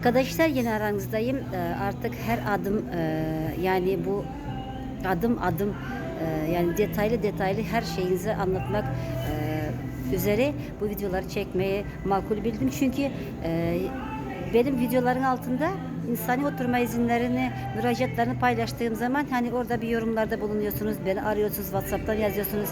Arkadaşlar yine aranızdayım. Ee, Artık her adım e, yani bu adım adım e, yani detaylı detaylı her şeyinizi anlatmak e, üzere bu videoları çekmeyi makul bildim. Çünkü benim videoların altında insani oturma izinlerini, müracaatlarını paylaştığım zaman hani orada bir yorumlarda bulunuyorsunuz, beni arıyorsunuz, WhatsApp'tan yazıyorsunuz.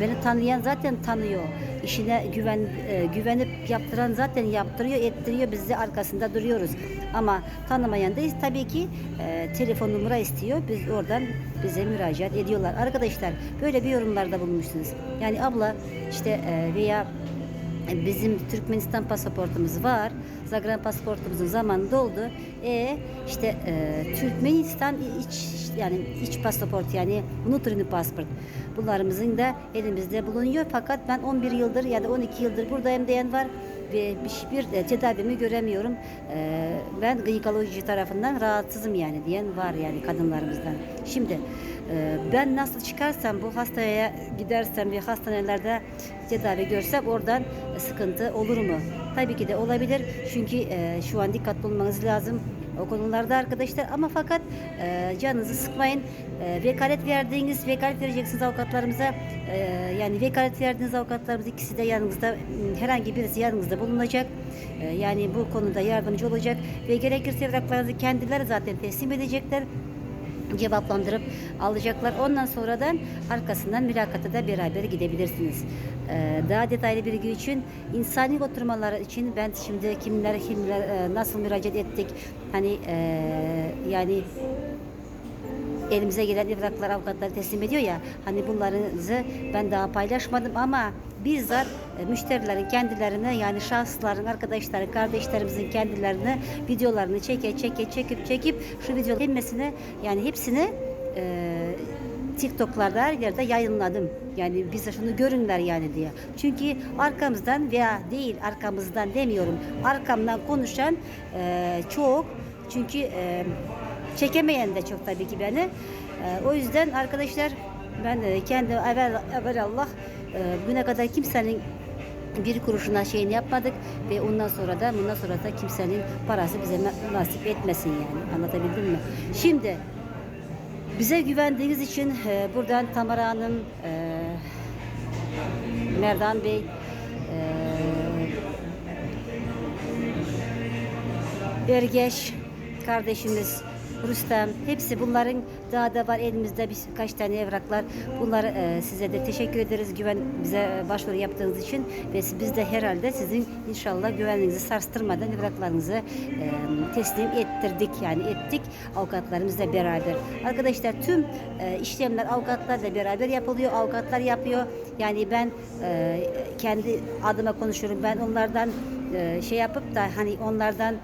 Beni tanıyan zaten tanıyor. İşine güven e, güvenip yaptıran zaten yaptırıyor, ettiriyor. Biz de arkasında duruyoruz. Ama tanımayan da tabii ki e, telefon numara istiyor. Biz oradan bize müracaat ediyorlar. Arkadaşlar böyle bir yorumlarda bulunmuşsunuz. Yani abla işte e, veya Bizim Türkmenistan pasaportumuz var. Zagreb pasaportumuzun zamanı doldu. E işte e, Türkmenistan iç yani iç pasaport yani внутренний pasport. Bunlarımızın da elimizde bulunuyor. Fakat ben 11 yıldır ya da 12 yıldır buradayım diyen var ve hiçbir e, tedavimi göremiyorum. E, ben gıyikoloji tarafından rahatsızım yani diyen var yani kadınlarımızdan. Şimdi e, ben nasıl çıkarsam bu hastaya gidersem ve hastanelerde tedavi görsem oradan sıkıntı olur mu? Tabii ki de olabilir. Çünkü e, şu an dikkatli olmanız lazım o konularda arkadaşlar ama fakat e, canınızı sıkmayın. E, vekalet verdiğiniz, vekalet vereceksiniz avukatlarımıza. E, yani vekalet verdiğiniz avukatlarımız ikisi de yanınızda, herhangi birisi yanınızda bulunacak. E, yani bu konuda yardımcı olacak ve gerekirse evraklarınızı kendileri zaten teslim edecekler cevaplandırıp alacaklar. Ondan sonradan arkasından mülakata da beraber gidebilirsiniz. Ee, daha detaylı bilgi için insani oturmalar için ben şimdi kimler kimler e, nasıl müracaat ettik hani e, yani elimize gelen evraklar avukatlar teslim ediyor ya hani bunlarınızı ben daha paylaşmadım ama bizzat müşterilerin kendilerine yani şahısların arkadaşları kardeşlerimizin kendilerine videolarını çeke çeke çekip çekip şu videoların hepsini yani hepsini e, TikTok'larda her yerde yayınladım. Yani bize şunu görünler yani diye. Çünkü arkamızdan veya değil arkamızdan demiyorum. Arkamdan konuşan e, çok. Çünkü e, çekemeyen de çok tabii ki beni. E, o yüzden arkadaşlar ben e, kendi evvel, evvel Allah e, bugüne kadar kimsenin bir kuruşuna şeyini yapmadık ve ondan sonra da bundan sonra da kimsenin parası bize na- nasip etmesin yani. Anlatabildim mi? Şimdi bize güvendiğiniz için e, buradan Tamara Hanım, e, Merdan Bey, e, Ergeç kardeşimiz, Rüstem, hepsi bunların daha da var elimizde birkaç tane evraklar. Bunlar e, size de teşekkür ederiz güven bize başvuru yaptığınız için ve biz de herhalde sizin inşallah güvenliğinizi sarstırmadan evraklarınızı e, teslim ettirdik yani ettik avukatlarımızla beraber. Arkadaşlar tüm e, işlemler avukatlarla beraber yapılıyor. Avukatlar yapıyor. Yani ben e, kendi adıma konuşuyorum. Ben onlardan e, şey yapıp da hani onlardan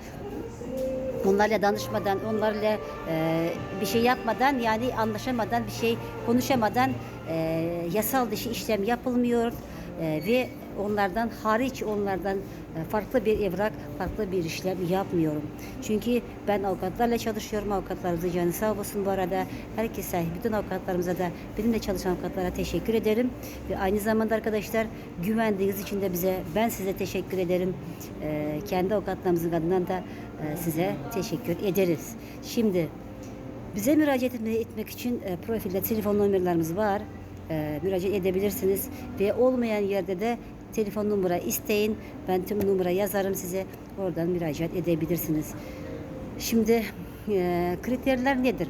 onlarla danışmadan, onlarla e, bir şey yapmadan yani anlaşamadan, bir şey konuşamadan e, yasal dışı işlem yapılmıyor e, ve onlardan hariç onlardan e, farklı bir evrak, farklı bir işlem yapmıyorum. Çünkü ben avukatlarla çalışıyorum. Avukatlarımıza canı sağ olsun bu arada. Herkese, bütün avukatlarımıza da benimle çalışan avukatlara teşekkür ederim. Ve aynı zamanda arkadaşlar güvendiğiniz için de bize, ben size teşekkür ederim. E, kendi avukatlarımızın adından da e, size teşekkür ederiz. Şimdi bize müracaat etme- etmek için profilde telefon numaralarımız var. E, müracaat edebilirsiniz ve olmayan yerde de telefon numara isteyin. Ben tüm numara yazarım size. Oradan müracaat edebilirsiniz. Şimdi e, kriterler nedir?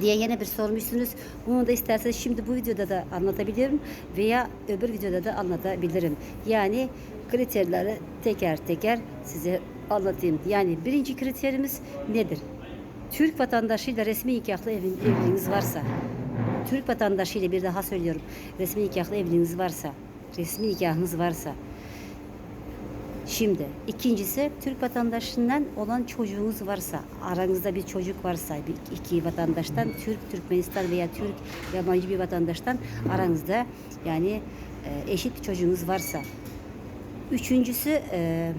diye yine bir sormuşsunuz. Bunu da isterseniz şimdi bu videoda da anlatabilirim veya öbür videoda da anlatabilirim. Yani kriterleri teker teker size anlatayım. Yani birinci kriterimiz nedir? Türk vatandaşıyla resmi nikahlı evin- evliliğiniz varsa, Türk vatandaşıyla bir daha söylüyorum, resmi nikahlı evliliğiniz varsa, resmi nikahınız varsa, Şimdi ikincisi Türk vatandaşından olan çocuğunuz varsa, aranızda bir çocuk varsa, bir iki vatandaştan Türk, Türkmenistan veya Türk yabancı bir vatandaştan aranızda yani e, eşit bir çocuğunuz varsa. Üçüncüsü e,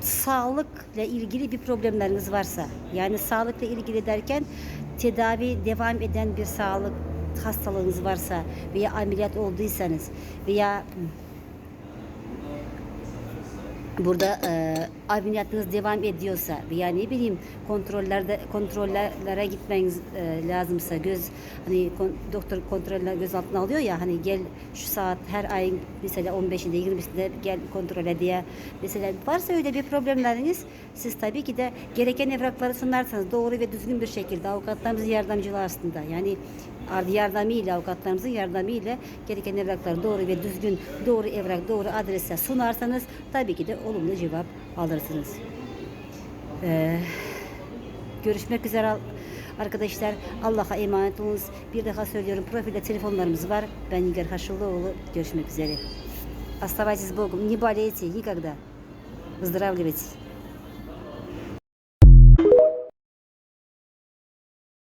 sağlıkla ilgili bir problemleriniz varsa, yani sağlıkla ilgili derken tedavi devam eden bir sağlık hastalığınız varsa veya ameliyat olduysanız veya burada e, ameliyatınız devam ediyorsa veya ne bileyim kontrollerde kontrollere gitmeniz e, lazımsa göz hani kon- doktor kontroller göz altına alıyor ya hani gel şu saat her ayın mesela 15'inde 20'sinde gel kontrole diye. Mesela varsa öyle bir problemleriniz siz tabii ki de gereken evrakları sunarsanız doğru ve düzgün bir şekilde avukatlarımızın yardımcılığı aslında. Yani yardımıyla avukatlarımızın yardımıyla gereken evrakları doğru ve düzgün doğru evrak doğru adrese sunarsanız tabii ki de olumlu cevap alırsınız. Ee, görüşmek üzere arkadaşlar. Allah'a emanet olunuz. Bir daha söylüyorum profilde telefonlarımız var. Ben Nigar Haşuloğlu. Görüşmek üzere. Оставайтесь с Богом. Не болейте никогда. Выздоравливайте.